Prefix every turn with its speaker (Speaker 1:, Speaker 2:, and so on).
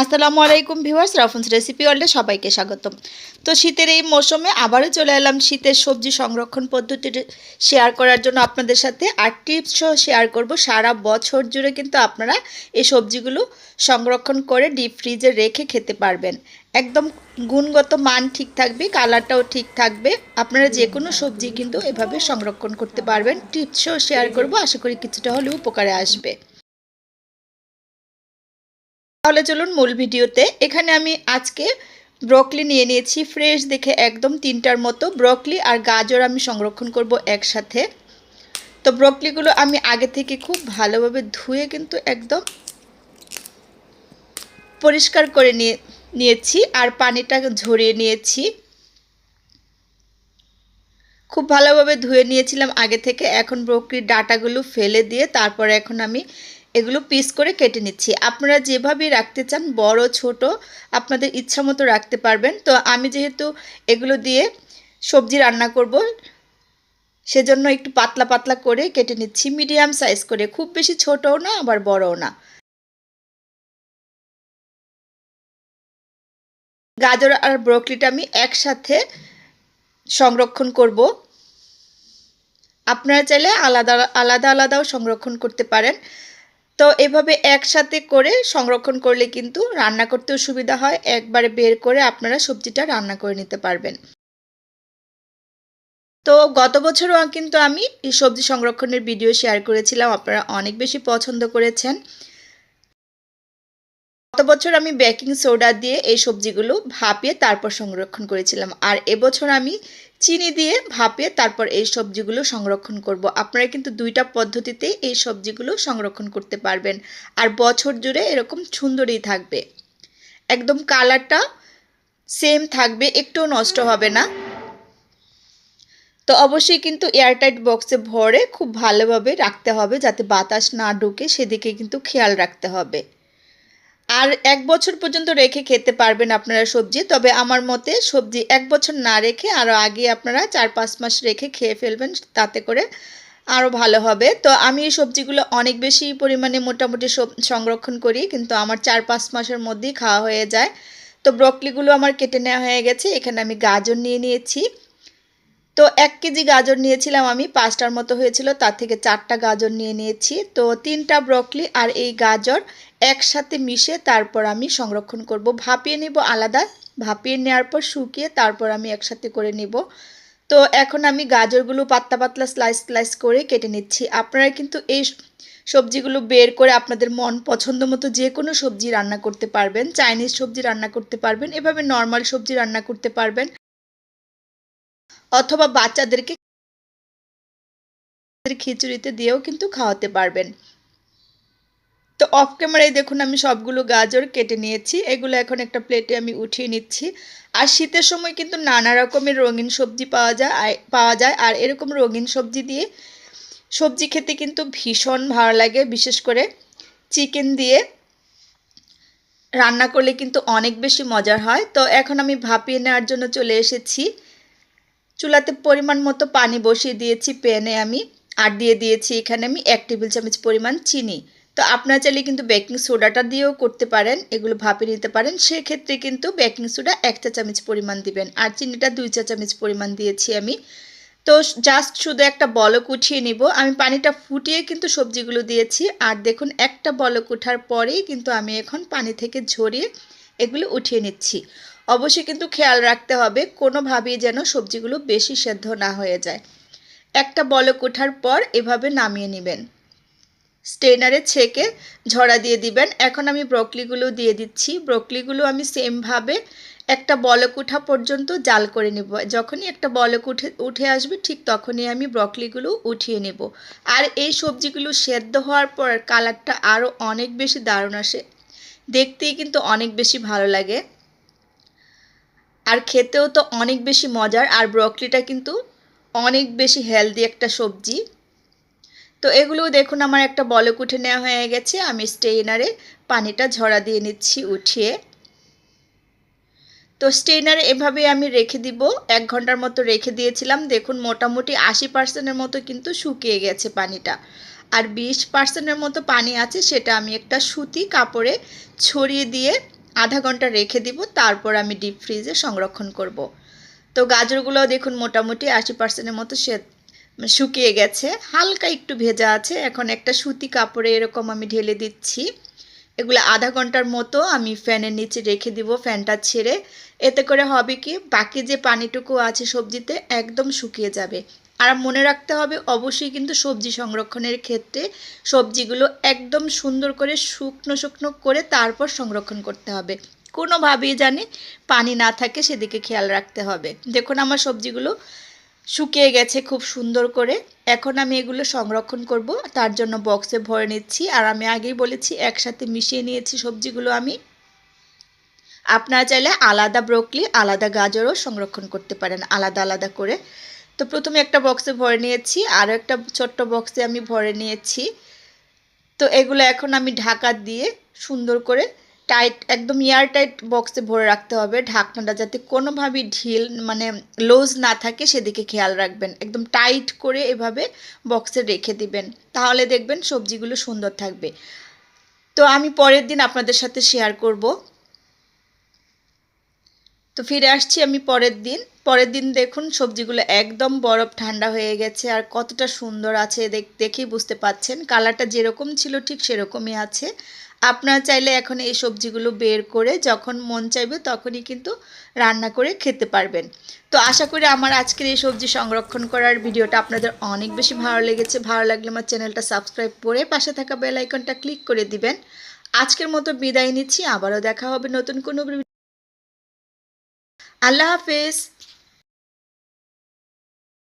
Speaker 1: আসসালামু আলাইকুম viewers, রফন্স recipe ওয়ার্ল্ডে সবাইকে স্বাগতম। তো শীতের এই মৌসুমে আবারও চলে এলাম শীতের সবজি সংরক্ষণ পদ্ধতি শেয়ার করার জন্য আপনাদের সাথে। আর টিপসও শেয়ার করব, সারা বছর জুড়ে কিন্তু আপনারা এই সবজিগুলো সংরক্ষণ করে ডিপ ফ্রিজে রেখে খেতে পারবেন। একদম গুণগত মান ঠিক থাকবে, কালারটাও ঠিক থাকবে। আপনারা যে কোনো সবজি কিন্তু এভাবে সংরক্ষণ করতে পারবেন। টিপসও শেয়ার করব, আশা করি কিছুটা হলেও উপকারে আসবে। তাহলে চলুন মূল ভিডিওতে। এখানে আমি আজকে ব্রকলি নিয়ে নিয়েছি, ফ্রেশ দেখে একদম তিনটার মতো ব্রকলি আর গাজর আমি সংরক্ষণ করব একসাথে। তো ব্রকলিগুলো আমি আগে থেকে খুব ভালোভাবে ধুয়ে কিন্তু একদম পরিষ্কার করে নিয়ে, নিয়েছি আর পানিটা ঝরিয়ে নিয়েছি। খুব ভালোভাবে ধুয়ে নিয়েছিলাম আগে থেকে। এখন ব্রকলির ডাটাগুলো ফেলে দিয়ে তারপরে এখন আমি এগুলো পিস করে কেটে নিচ্ছি। আপনারা যেভাবে রাখতে চান, বড়, ছোট, আপনাদের ইচ্ছা মতো রাখতে পারবেন। তো আমি যেহেতু এগুলো দিয়ে সবজি রান্না করব, সেজন্য একটু পাতলা পাতলা করে কেটে নিচ্ছি। মিডিয়াম সাইজ করে, খুব বেশি ছোটও না, আবার বড়ও না। গাজর আর ব্রকলিটা আমি একসাথে সংরক্ষণ করব। আপনারা চাইলে আলাদা আলাদা, আলাদাও সংরক্ষণ করতে পারেন। তো এভাবে একসাথে করে সংরক্ষণ করলে কিন্তু রান্না করতেও সুবিধা হয়। একবারে বের করে আপনারা সবজিটা রান্না করে নিতে পারবেন। তো গত বছরও কিন্তু আমি এই সবজি সংরক্ষণের ভিডিও শেয়ার করেছিলাম, আপনারা অনেক বেশি পছন্দ করেছেন। গত বছর আমি বেকিং সোডা দিয়ে এই সবজিগুলো ভাপিয়ে তারপর সংরক্ষণ করেছিলাম। আর এবছর আমি চিনি দিয়ে ভাপে তারপর এই সবজিগুলো সংরক্ষণ করব। আপনারা কিন্তু দুইটা পদ্ধতিতে এই সবজিগুলো সংরক্ষণ করতে পারবেন। আর বছর জুড়ে এরকম সুন্দরই থাকবে। একদম কালারটা সেম থাকবে, একটুও নষ্ট হবে না। তো অবশ্যই কিন্তু এয়ারটাইট বক্সে ভরে খুব ভালোভাবে রাখতে হবে যাতে বাতাস না ঢুকে, সেদিকে কিন্তু খেয়াল রাখতে হবে। আর এক বছর পর্যন্ত রেখে খেতে পারবেন আপনারা সবজি। তবে আমার মতে সবজি এক বছর না রেখে আরও আগে আপনারা চার পাঁচ মাস রেখে খেয়ে ফেলবেন, তাতে করে আরও ভালো হবে। তো আমি এই সবজিগুলো অনেক বেশি পরিমাণে মোটামুটি সংরক্ষণ করি, কিন্তু আমার চার পাঁচ মাসের মধ্যেই খাওয়া হয়ে যায়। তো ব্রকলিগুলো আমার কেটে নেওয়া হয়ে গেছে, এখানে আমি গাজর নিয়ে নিয়েছি। তো এক কেজি গাজর নিয়েছিলাম আমি, পাঁচটার মতো হয়েছিল, তার থেকে চারটা গাজর নিয়ে নিয়েছি। তো তিনটা ব্রকলি আর এই গাজর একসাথে মিশে তারপর আমি সংরক্ষণ করব। ভাপিয়ে নিব আলাদা, ভাপিয়ে নেওয়ার পর শুকিয়ে তারপর আমি একসাথে করে নিব। তো এখন আমি গাজরগুলো পাতলা পাতলা স্লাইস স্লাইস করে কেটে নিচ্ছি। আপনারা কিন্তু এই সবজিগুলো বের করে আপনাদের মন পছন্দ মতো যে কোনো সবজি রান্না করতে পারবেন, চাইনিজ সবজি রান্না করতে পারবেন, এভাবে নর্মাল সবজি রান্না করতে পারবেন। অথবা বাচ্চাদেরকে খিচুড়িতে দিয়েও কিন্তু খাওয়াতে পারবেন। তো অফ ক্যামেরায় দেখুন, আমি সবগুলো গাজর কেটে নিয়েছি। এগুলো এখন একটা প্লেটে আমি উঠিয়ে নিচ্ছি। আর শীতের সময় কিন্তু নানা রকমের রঙিন সবজি পাওয়া যায় পাওয়া যায়। আর এরকম রঙিন সবজি দিয়ে সবজি খেতে কিন্তু ভীষণ ভালো লাগে। বিশেষ করে চিকেন দিয়ে রান্না করলে কিন্তু অনেক বেশি মজার হয়। তো এখন আমি ভাপিয়ে নেওয়ার জন্য চলে এসেছি। চুলাতে পরিমাণ মতো পানি বসিয়ে দিয়েছি প্যানে আমি, আর দিয়ে দিয়েছি এখানে আমি এক টেবিল চামচ পরিমাণ চিনি। তো আপনারা চাইলে কিন্তু বেকিং সোডাটা দিয়েও করতে পারেন, এগুলো ভাপে নিতে পারেন। সেক্ষেত্রে কিন্তু বেকিং সোডা এক চা চামচ পরিমাণ দিবেন, আর চিনিটা দুই চা চামচ পরিমাণ দিয়েছি আমি। তো জাস্ট শুধু একটা বলক উঠিয়ে নিব। আমি পানিটা ফুটিয়ে কিন্তু সবজিগুলো দিয়েছি, আর দেখুন একটা বলক ওঠার পরেই কিন্তু আমি এখন পানি থেকে ঝরিয়ে এগুলো উঠিয়ে নিচ্ছি। অবশ্যই কিন্তু খেয়াল রাখতে হবে, কোনোভাবেই যেন সবজিগুলো বেশি সেদ্ধ না হয়ে যায়। একটা বলক ওঠার পর এভাবে নামিয়ে নেবেন। স্টেনারে ছেঁকে ঝরা দিয়ে দিবেন। এখন আমি ব্রকলিগুলো দিয়ে দিচ্ছি। ব্রকলিগুলো আমি সেমভাবে একটা বলক উঠা পর্যন্ত জাল করে নেব। যখনই একটা বলক উঠে উঠে আসবে ঠিক তখনই আমি ব্রকলিগুলো উঠিয়ে নেব। আর এই সবজিগুলো সেদ্ধ হওয়ার পর কালারটা আরও অনেক বেশি দারুণ আসে। দেখতেই কিন্তু অনেক বেশি ভালো লাগে। আর খেতেও তো অনেক বেশি মজার, আর ব্রকলিটা কিন্তু অনেক বেশি হেলদি একটা সবজি। তো এগুলোও দেখুন, আমার একটা বলক উঠে নেওয়া হয়ে গেছে, আমি স্টেইনারে পানিটা ঝরা দিয়ে নিচ্ছি উঠিয়ে। তো স্টেইনারে এভাবে আমি রেখে দিব, এক ঘণ্টার মতো রেখে দিয়েছিলাম, দেখুন মোটামুটি আশি পার্সেন্টের মতো কিন্তু শুকিয়ে গেছে পানিটা। আর বিশ পার্সেন্টের মতো পানি আছে, সেটা আমি একটা সুতি কাপড়ে ছড়িয়ে দিয়ে আধা ঘণ্টা রেখে দিব, তারপর আমি ডিপ ফ্রিজে সংরক্ষণ করব। তো গাজরগুলো দেখুন মোটামুটি আশি পার্সেন্টের মতো সে শুকিয়ে গেছে হালকা একটু ভেজা আছে, এখন একটা সুতি কাপড়ে এরকম আমি ঢেলে দিচ্ছি এগুলো আধা ঘণ্টার মতো আমি ফ্যানের নিচে রেখে দিব, ফ্যানটা ছেড়ে। এতে করে হবে কি, বাকি যে পানিটুকু আছে সবজিতে একদম শুকিয়ে যাবে। আর মনে রাখতে হবে, অবশ্যই কিন্তু সবজি সংরক্ষণের ক্ষেত্রে সবজিগুলো একদম সুন্দর করে শুকনো শুকনো করে তারপর সংরক্ষণ করতে হবে। কোনোভাবেই জানি পানি না থাকে, সেদিকে খেয়াল রাখতে হবে। দেখুন আমার সবজিগুলো শুকিয়ে গেছে খুব সুন্দর করে। এখন আমি এগুলো সংরক্ষণ করব, তার জন্য বক্সে ভরে নিচ্ছি। আর আমি আগেই বলেছি, একসাথে মিশিয়ে নিয়েছি সবজিগুলো আমি। আপনারা চাইলে আলাদা ব্রোকলি, আলাদা গাজরও সংরক্ষণ করতে পারেন, আলাদা আলাদা করে। তো প্রথমে একটা বক্সে ভরে নিয়েছি, আরও একটা ছোট্ট বক্সে আমি ভরে নিয়েছি। তো এগুলো এখন আমি ঢাকা দিয়ে সুন্দর করে টাইট একদম এয়ার টাইট বক্সে ভরে রাখতে হবে। ঢাকনাটা যাতে কোনোভাবেই ঢিল মানে লুজ না থাকে, সেদিকে খেয়াল রাখবেন। একদম টাইট করে এভাবে বক্সে রেখে দিবেন। তাহলে দেখবেন সবজিগুলো সুন্দর থাকবে। তো আমি পরের দিন আপনাদের সাথে শেয়ার করব। তো ফিরে আসছি আমি পরের দিন। পরের দিন দেখুন সবজিগুলো একদম বরফ ঠান্ডা হয়ে গেছে আর কতটা সুন্দর আছে দেখ, দেখেই বুঝতে পাচ্ছেন। কালারটা যেরকম ছিল ঠিক সেরকমই আছে। আপনারা চাইলে এখন এই সবজিগুলো বের করে যখন মন চাইবে তখনই কিন্তু রান্না করে খেতে পারবেন। তো আশা করি আমার আজকের এই সবজি সংরক্ষণ করার ভিডিওটা আপনাদের অনেক বেশি ভালো লেগেছে। ভালো লাগলে আমার চ্যানেলটা সাবস্ক্রাইব করে পাশে থাকা বেল আইকনটা ক্লিক করে দিবেন। আজকের মতো বিদায় নিচ্ছি। আবারও দেখা হবে নতুন কোনো আল্লাহ হাফেজ।